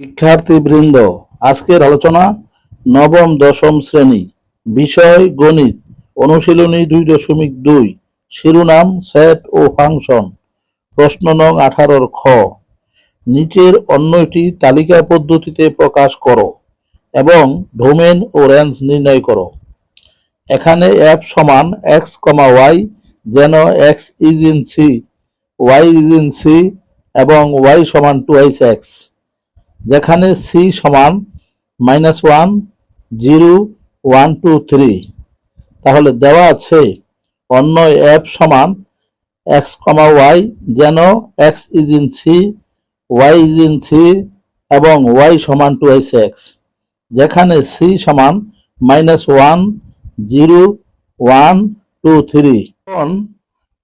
শিক্ষার্থীবৃন্দ, আজকের আলোচনা নবম, দশম শ্রেণি, বিষয় গণিত, অনুশীলনী দুই দশমিক দুই, শিরোনাম সেট ও ফাংশন, প্রশ্ন নং আঠারোর খ। নিচের অন্যটি তালিকা পদ্ধতিতে প্রকাশ করো এবং ডোমেন ও রেঞ্জ নির্ণয় করো। এখানে অ্যাপ সমান এক্স কমা ওয়াই যেন x is in C y is in C এবং ওয়াই সমান টু এক্স যেখানে সি সমান minus one zero one two three তাহলে দেওয়া আছে অন্য অ্যাপ সমান এক্স কমা ওয়াই যেন x is in C y is in C এবং ওয়াই সমান টু এস এক্স যেখানে সি সমান minus one zero one two three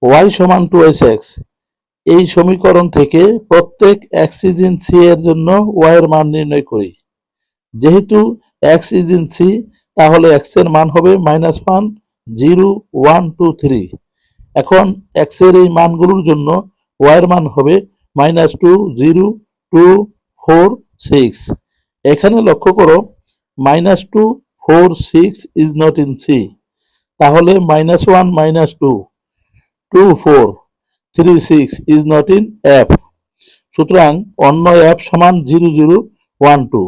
y সমান টু এস এক্স এই সমীকরণ থেকে প্রত্যেক ইজ সি এর জন্য ওয়াই এর মান নির্ণয় করি। যেহেতু ইজ সি তাহলে এক্সের মান হবে minus one zero one two three এখন এক্সের এই মানগুলোর জন্য ওয়াই এর মান হবে minus two zero two four six এখানে লক্ষ্য করো minus two four six is not in C তাহলে minus one minus two two four three six is not in f সুতরাং অন্য অ্যাপ সমান জিরো জিরো ওয়ান টু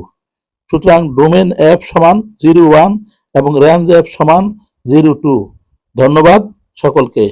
সুতরাং domain app সমান zero one এবং রেঞ্জ অ্যাপ সমান zero two ধন্যবাদ সকলকে।